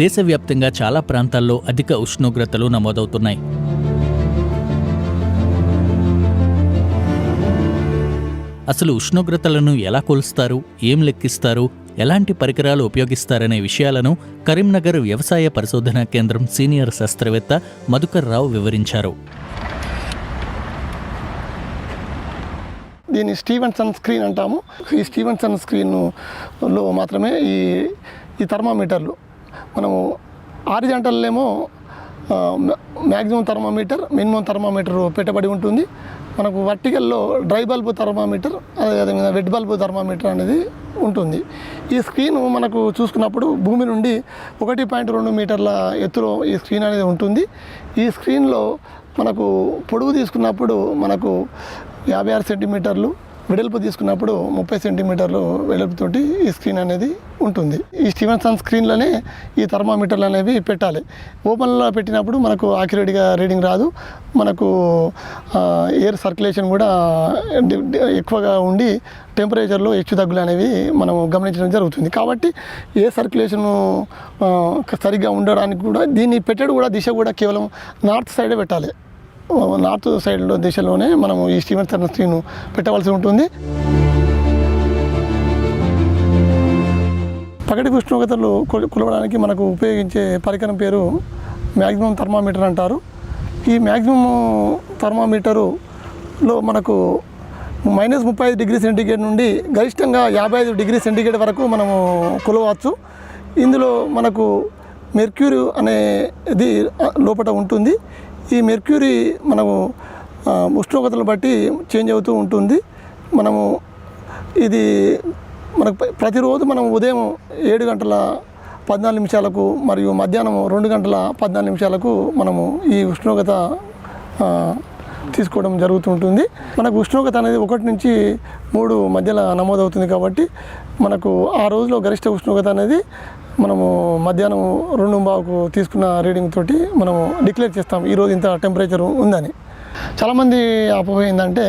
దేశవ్యాప్తంగా చాలా ప్రాంతాల్లో అధిక ఉష్ణోగ్రతలు నమోదవుతున్నాయి. అసలు ఉష్ణోగ్రతలను ఎలా కొలుస్తారు ఏం లెక్కిస్తారు ఎలాంటి పరికరాలు ఉపయోగిస్తారనే విషయాలను కరీంనగర్ వ్యవసాయ పరిశోధనా కేంద్రం సీనియర్ శాస్త్రవేత్త మధుకర్ రావు వివరించారు. దీన్ని స్టీవెన్సన్ స్క్రీన్ అంటాము. ఈ స్టీవెన్సన్ స్క్రీన్లో మాత్రమే ఈ ఈ థర్మామీటర్లు మనము ఆరిజంటల్లేమో మ్యాక్సిమం థర్మామీటర్ మినిమం థర్మామీటర్ పెట్టబడి ఉంటుంది. మనకు వర్టికల్లో డ్రై బల్బ్ థర్మామీటర్ అదేవిధంగా వెడ్ బల్బ్ థర్మామీటర్ అనేది ఉంటుంది. ఈ స్క్రీన్ మనకు చూసుకున్నప్పుడు భూమి నుండి ఒకటి పాయింట్ రెండు మీటర్ల ఎత్తులో ఈ స్క్రీన్ అనేది ఉంటుంది. ఈ స్క్రీన్లో మనకు పొడవు తీసుకున్నప్పుడు మనకు యాభై ఆరు సెంటీమీటర్లు వెడల్పు తీసుకున్నప్పుడు ముప్పై సెంటీమీటర్లు వెడల్పుతోటి ఈ స్క్రీన్ అనేది ఉంటుంది. ఈ స్టీవెన్సన్ స్క్రీన్లోనే ఈ థర్మామీటర్లు అనేవి పెట్టాలి. ఓపెన్లో పెట్టినప్పుడు మనకు ఆక్యురేట్గా రీడింగ్ రాదు. మనకు ఎయిర్ సర్క్యులేషన్ కూడా ఎక్కువగా ఉండి టెంపరేచర్లో హెచ్చు తగ్గులు అనేవి మనం గమనించడం జరుగుతుంది. కాబట్టి ఏ సర్క్యులేషన్ సరిగ్గా ఉండడానికి కూడా దీన్ని పెట్టడం కూడా దిశ కూడా కేవలం నార్త్ సైడే పెట్టాలి. నార్త్ సైడ్లో దిశలోనే మనము ఈ స్టీమర్ స్క్రీన్ పెట్టవలసి ఉంటుంది. పగటి ఉష్ణోగ్రతలు కొల- కొలవడానికి మనకు ఉపయోగించే పరికరం పేరు మ్యాక్సిమం థర్మామీటర్ అంటారు. ఈ మ్యాక్సిమం థర్మామీటరులో మనకు మైనస్ ముప్పై ఐదు డిగ్రీ సెంటీగ్రేడ్ నుండి గరిష్టంగా యాభై ఐదు డిగ్రీ సెంటీగ్రేడ్ వరకు మనము కొలవచ్చు. ఇందులో మనకు మెర్క్యూరీ అనేది లోపల ఉంటుంది. ఈ మెర్క్యూరీ మనము ఉష్ణోగ్రతను ఉష్ణోగ్రతలు బట్టి చేంజ్ అవుతూ ఉంటుంది. మనము ఇది మనకు ప్రతిరోజు మనం ఉదయం ఏడు గంటల పద్నాలుగు నిమిషాలకు మరియు మధ్యాహ్నం రెండు గంటల పద్నాలుగు నిమిషాలకు మనము ఈ ఉష్ణోగ్రత తీసుకోవడం జరుగుతుంటుంది. మనకు ఉష్ణోగ్రత అనేది ఒకటి నుంచి మూడు మధ్యలో నమోదవుతుంది కాబట్టి మనకు ఆ రోజులో గరిష్ట ఉష్ణోగ్రత అనేది మనము మధ్యాహ్నం రెండు బావుకు తీసుకున్న రీడింగ్ తోటి మనము డిక్లేర్ చేస్తాం. ఈరోజు ఇంత టెంపరేచర్ ఉందని. చాలామంది అపోహ ఏంటంటే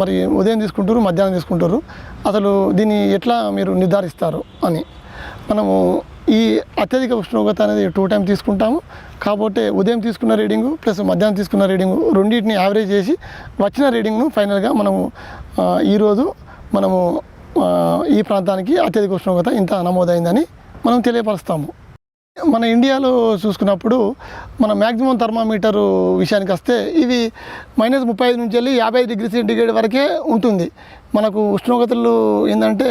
మరి ఉదయం తీసుకుంటారు మధ్యాహ్నం తీసుకుంటారు. అసలు దీన్ని ఎట్లా మీరు నిర్ధారిస్తారు అని. మనము ఈ అత్యధిక ఉష్ణోగ్రత అనేది టూ టైం తీసుకుంటాము. కాకపోతే ఉదయం తీసుకున్న రీడింగు ప్లస్ మధ్యాహ్నం తీసుకున్న రీడింగు రెండింటిని యావరేజ్ చేసి వచ్చిన రీడింగ్ను ఫైనల్గా మనము ఈరోజు మనము ఈ ప్రాంతానికి అత్యధిక ఉష్ణోగ్రత ఇంత నమోదైందని మనం తెలియపరుస్తాము. మన ఇండియాలో చూసుకున్నప్పుడు మన మ్యాక్సిమం థర్మామీటరు విషయానికి వస్తే ఇవి మైనస్ ముప్పై ఐదు నుంచి వెళ్ళి యాభై డిగ్రీ సెంటిగ్రేడ్ వరకే ఉంటుంది. మనకు ఉష్ణోగ్రతలు ఏంటంటే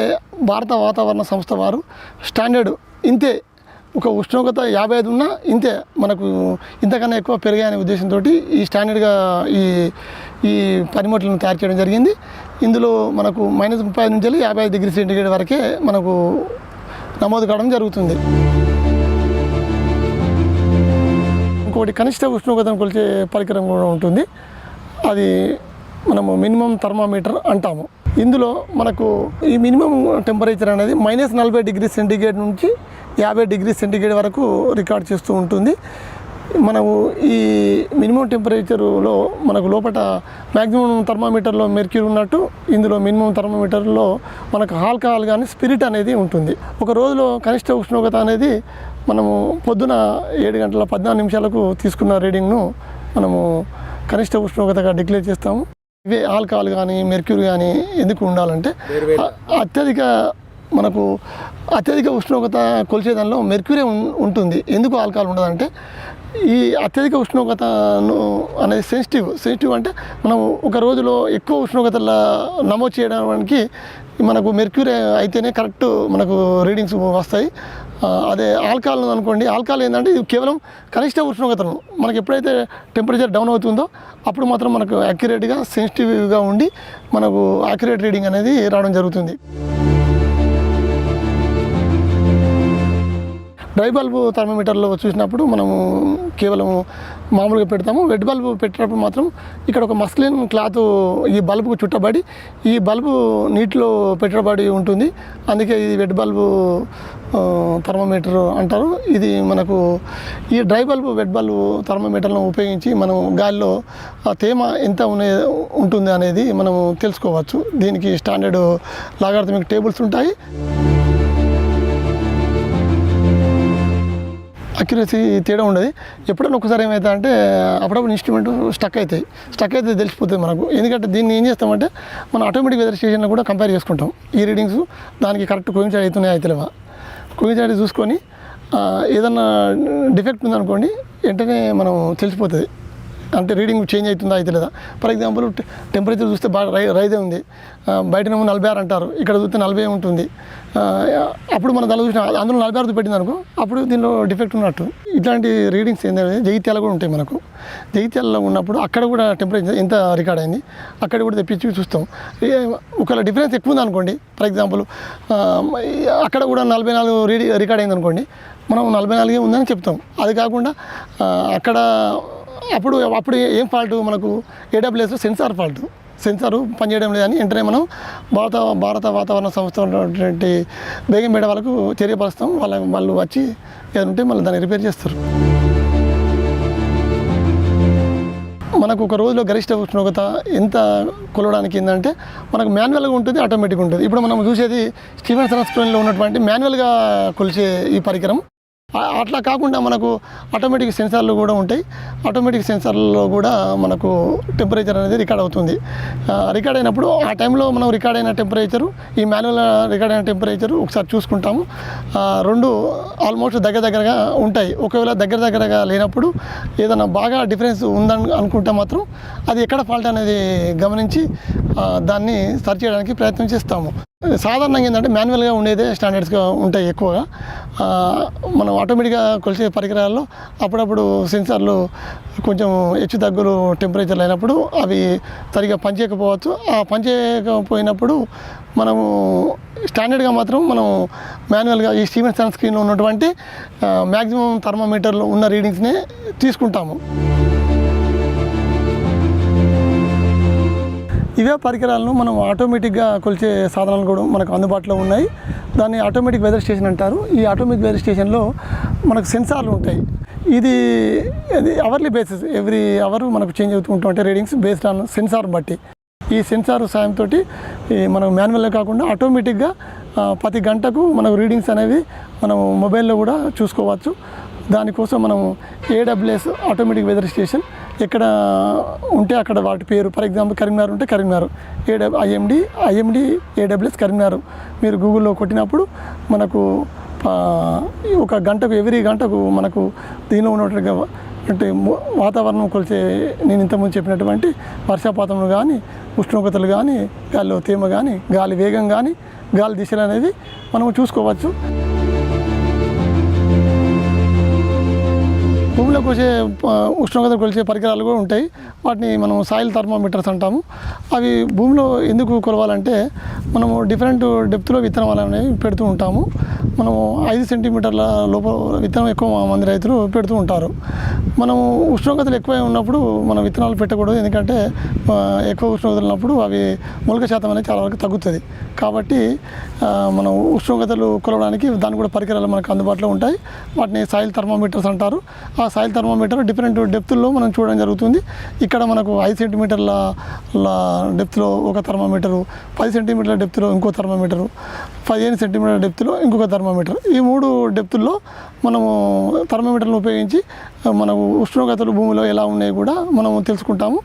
భారత వాతావరణ సంస్థ వారు స్టాండర్డ్ ఇంతే. ఒక ఉష్ణోగ్రత యాభై ఐదు ఉన్నా ఇంతే మనకు ఇంతకన్నా ఎక్కువ పెరిగాయనే ఉద్దేశంతో ఈ స్టాండర్డ్గా ఈ ఈ పనిముట్లను తయారు చేయడం జరిగింది. ఇందులో మనకు మైనస్ ముప్పై ఐదు నుంచి వెళ్ళి యాభై ఐదు డిగ్రీ సెంటిగ్రేడ్ వరకే మనకు నమోదు కావడం జరుగుతుంది. ఇంకోటి కనిష్ట ఉష్ణోగ్రతను కొలిచే పరికరం కూడా ఉంటుంది. అది మనము మినిమం థర్మామీటర్ అంటాము. ఇందులో మనకు ఈ మినిమం టెంపరేచర్ అనేది మైనస్ నలభై డిగ్రీ సెంటిగ్రేడ్ నుంచి యాభై డిగ్రీ సెంటిగ్రేడ్ వరకు రికార్డ్ చేస్తూ ఉంటుంది. మనము ఈ మినిమం టెంపరేచర్లో మనకు లోపల మ్యాక్సిమం థర్మామీటర్లో మెర్క్యూరీ ఉన్నట్టు ఇందులో మినిమం థర్మామీటర్లో మనకు ఆల్కహాల్ కానీ స్పిరిట్ అనేది ఉంటుంది. ఒక రోజులో కనిష్ట ఉష్ణోగ్రత అనేది మనము పొద్దున ఏడు గంటల పద్నాలుగు నిమిషాలకు తీసుకున్న రీడింగ్ను మనము కనిష్ట ఉష్ణోగ్రతగా డిక్లేర్ చేస్తాము. ఇవే ఆల్కహాల్ కానీ మెర్క్యూరీ కానీ ఎందుకు ఉండాలంటే అత్యధిక మనకు అత్యధిక ఉష్ణోగ్రత కొలిచే దానిలో మెర్క్యూరీ ఉంటుంది. ఎందుకు ఆల్కహాల్ ఉండదంటే ఈ అత్యధిక ఉష్ణోగ్రతను అనేది సెన్సిటివ్ సెన్సిటివ్ అంటే మనం ఒక రోజులో ఎక్కువ ఉష్ణోగ్రతల నమోదు చేయడానికి మనకు మెర్క్యూరీ అయితేనే కరెక్ట్ మనకు రీడింగ్స్ వస్తాయి. అదే ఆల్కహాల్ అనుకోండి. ఆల్కహాల్ ఏంటంటే ఇది కేవలం కనిష్ట ఉష్ణోగ్రతను. మనకి ఎప్పుడైతే టెంపరేచర్ డౌన్ అవుతుందో అప్పుడు మాత్రం మనకు యాక్యురేట్గా సెన్సిటివ్గా ఉండి మనకు యాక్యురేట్ రీడింగ్ అనేది రావడం జరుగుతుంది. డ్రై బల్బు థర్మోమీటర్లో చూసినప్పుడు మనము కేవలం మామూలుగా పెడతాము. వెడ్ బల్బు పెట్టినప్పుడు మాత్రం ఇక్కడ ఒక మస్లిన్ క్లాత్ ఈ బల్బుకు చుట్టబడి ఈ బల్బు నీటిలో పెట్టబడి ఉంటుంది. అందుకే ఇది వెడ్ బల్బు థర్మోమీటర్ అంటారు. ఇది మనకు ఈ డ్రై బల్బు వెట్ బల్బు థర్మోమీటర్ను ఉపయోగించి మనం గాలిలో ఆ తేమ ఎంత ఉనే ఉంటుంది అనేది మనం తెలుసుకోవచ్చు. దీనికి స్టాండర్డ్ లాగార్థమిక్ టేబుల్స్ ఉంటాయి. అక్యురసీ తేడా ఉండదు. ఎప్పుడైనా ఒకసారి ఏమవుతా అంటే అప్పుడప్పుడు ఇన్స్ట్రుమెంట్ స్టక్ అవుతాయి. స్టక్ అయితే తెలిసిపోతుంది మనకు. ఎందుకంటే దీన్ని ఏం చేస్తామంటే మనం ఆటోమేటిక్ వెదర్ స్టేషన్లో కూడా కంపేర్ చేసుకుంటాం. ఈ రీడింగ్స్ దానికి కరెక్ట్ కోయిన్సైడ్ అవుతున్నాయి అవుతలేవా? కోయిన్సైడ్ చూసుకొని ఏదన్నా డిఫెక్ట్ ఉందనుకోండి వెంటనే మనం తెలిసిపోతుంది. అంటే రీడింగ్ చేంజ్ అవుతుందా అయితే లేదా? ఫర్ ఎగ్జాంపుల్ టెంపరేచర్ చూస్తే బాగా రై రైదే ఉంది. బయటనేమో నలభై ఆరు అంటారు. ఇక్కడ చూస్తే నలభై ఉంటుంది. అప్పుడు మనం దానిలో చూసిన అందులో నలభై ఆరు పెట్టింది అనుకో అప్పుడు దీనిలో డిఫెక్ట్ ఉన్నట్టు. ఇట్లాంటి రీడింగ్స్ ఏంటంటే జగిత్యాల కూడా ఉంటాయి మనకు. జగిత్యాలలో ఉన్నప్పుడు అక్కడ కూడా టెంపరేచర్ ఎంత రికార్డ్ అయింది? అక్కడ కూడా తెప్పించి చూస్తాం. ఒకవేళ డిఫరెన్స్ ఎక్కువ ఉంది అనుకోండి ఫర్ ఎగ్జాంపుల్ అక్కడ కూడా నలభై నాలుగు రీడి రికార్డ్ అయింది అనుకోండి మనం నలభై నాలుగే ఉందని చెప్తాం. అది కాకుండా అక్కడ అప్పుడు అప్పుడు ఏం ఫాల్ట్ మనకు? ఏడబ్ల్యూఎస్ సెన్సార్ ఫాల్ట్ సెన్సార్ పనిచేయడం లేదని వెంటనే మనం భారత భారత వాతావరణ సంస్థ ఉన్నటువంటి బేగంపేట వాళ్ళకు చర్యపరుస్తాం వాళ్ళ వాళ్ళు వచ్చి ఏదైనా ఉంటే మళ్ళీ దాన్ని రిపేర్ చేస్తారు. మనకు ఒక రోజులో గరిష్ట ఉష్ణోగ్రత ఎంత కొలవడానికి ఏంటంటే మనకు మాన్యువల్గా ఉంటుంది ఆటోమేటిక్ ఉంటుంది. ఇప్పుడు మనం చూసేది స్టీవెన్ సన్స్క్రీన్లో ఉన్నటువంటి మాన్యువల్గా కొలిచే ఈ పరికరం. అట్లా కాకుండా మనకు ఆటోమేటిక్ సెన్సార్లు కూడా ఉంటాయి. ఆటోమేటిక్ సెన్సార్లో కూడా మనకు టెంపరేచర్ అనేది రికార్డ్ అవుతుంది. రికార్డ్ అయినప్పుడు ఆ టైంలో మనం రికార్డ్ అయిన టెంపరేచరు ఈ మాన్యువల్ రికార్డ్ అయిన టెంపరేచరు ఒకసారి చూసుకుంటాము. రెండు ఆల్మోస్ట్ దగ్గర దగ్గరగా ఉంటాయి. ఒకవేళ దగ్గర దగ్గరగా లేనప్పుడు ఏదైనా బాగా డిఫరెన్స్ ఉందని అనుకుంటే మాత్రం అది ఎక్కడ ఫాల్ట్ అనేది గమనించి దాన్ని సరి చేయడానికి ప్రయత్నం చేస్తాము. సాధారణంగా ఏంటంటే మాన్యువల్గా ఉండేదే స్టాండర్డ్స్గా ఉంటాయి ఎక్కువగా. మనం ఆటోమేటిక్గా కొలిసే పరికరాల్లో అప్పుడప్పుడు సెన్సార్లు కొంచెం హెచ్చు తగ్గులు టెంపరేచర్లు అయినప్పుడు అవి సరిగా పనిచేయకపోవచ్చు. ఆ పనిచేయకపోయినప్పుడు మనము స్టాండర్డ్గా మాత్రం మనం మాన్యువల్గా ఈ స్టీవెన్ సన్ స్క్రీన్లో ఉన్నటువంటి మ్యాక్సిమం థర్మోమీటర్లు ఉన్న రీడింగ్స్నే తీసుకుంటాము. ఇవే పరికరాలను మనం ఆటోమేటిక్గా కొలిచే సాధనాలు కూడా మనకు అందుబాటులో ఉన్నాయి. దాన్ని ఆటోమేటిక్ వెదర్ స్టేషన్ అంటారు. ఈ ఆటోమేటిక్ వెదర్ స్టేషన్లో మనకు సెన్సార్లు ఉంటాయి. ఇది ఇది అవర్లీ బేసిస్ ఎవ్రీ అవర్ మనకు చేంజ్ అవుతూ అంటే రీడింగ్స్ బేస్డ్ ఆన్ సెన్సార్ బట్టి. ఈ సెన్సార్ సాయంతో మనం మాన్యువల్గా కాకుండా ఆటోమేటిక్గా ప్రతి గంటకు మనకు రీడింగ్స్ అనేవి మనం మొబైల్లో కూడా చూసుకోవచ్చు. దానికోసం మనం ఏడబ్ల్యూఎస్ ఆటోమేటిక్ వెదర్ స్టేషన్ ఎక్కడ ఉంటే అక్కడ వాటి పేరు ఫర్ ఎగ్జాంపుల్ కరీంనగర్ ఉంటే కరీంనగర్ ఏడబ్ ఐఎండి ఐఎండి ఏడబ్ల్యూఎస్ కరీంనగర్. మీరు గూగుల్లో కొట్టినప్పుడు మనకు ఒక గంటకు ఎవ్రీ గంటకు మనకు దీనిలో ఉన్నట్టుగా అంటే వాతావరణం కొలిచే నేను ఇంతకుముందు చెప్పినటువంటి వర్షపాతములు కానీ ఉష్ణోగ్రతలు కానీ గాలిలో తేమ కానీ గాలి వేగం కానీ గాలి దిశలు అనేది మనం చూసుకోవచ్చు. భూమిలో కొలిచే ఉష్ణోగ్రత కొలిచే పరికరాలు కూడా ఉంటాయి. వాటిని మనం సాయిల్ థర్మోమీటర్స్ అంటాము. అవి భూమిలో ఎందుకు కొలవాలంటే మనము డిఫరెంట్ డెప్త్లో విత్తనాలు అనేవి పెడుతూ ఉంటాము. మనము ఐదు సెంటీమీటర్ల లోపల విత్తనం ఎక్కువ మంది రైతులు పెడుతూ ఉంటారు. మనము ఉష్ణోగ్రతలు ఎక్కువ ఉన్నప్పుడు మనం విత్తనాలు పెట్టకూడదు. ఎందుకంటే ఎక్కువ ఉష్ణోగ్రతలు ఉన్నప్పుడు అవి మొలక శాతం అనేది చాలా వరకు తగ్గుతుంది. కాబట్టి మనం ఉష్ణోగ్రతలు కొలవడానికి దాని కూడా పరికరాలు మనకు అందుబాటులో ఉంటాయి. వాటిని సాయిల్ థర్మోమీటర్స్ అంటారు. ఆ సాయిల్ థర్మోమీటర్ డిఫరెంట్ డెప్త్లో మనం చూడడం జరుగుతుంది. ఇక్కడ మనకు ఐదు సెంటీమీటర్ల డెప్త్లో ఒక థర్మోమీటరు పది సెంటీమీటర్ల డెప్త్లో ఇంకో థర్మోమీటరు పదిహేను సెంటీమీటర్ల డెప్త్లో ఇంకొక థర్మోమీటర్. ఈ మూడు డెప్త్లో మనము థర్మోమీటర్లను ఉపయోగించి మనకు ఉష్ణోగ్రతలు భూమిలో ఎలా ఉన్నాయి కూడా మనము తెలుసుకుంటాము.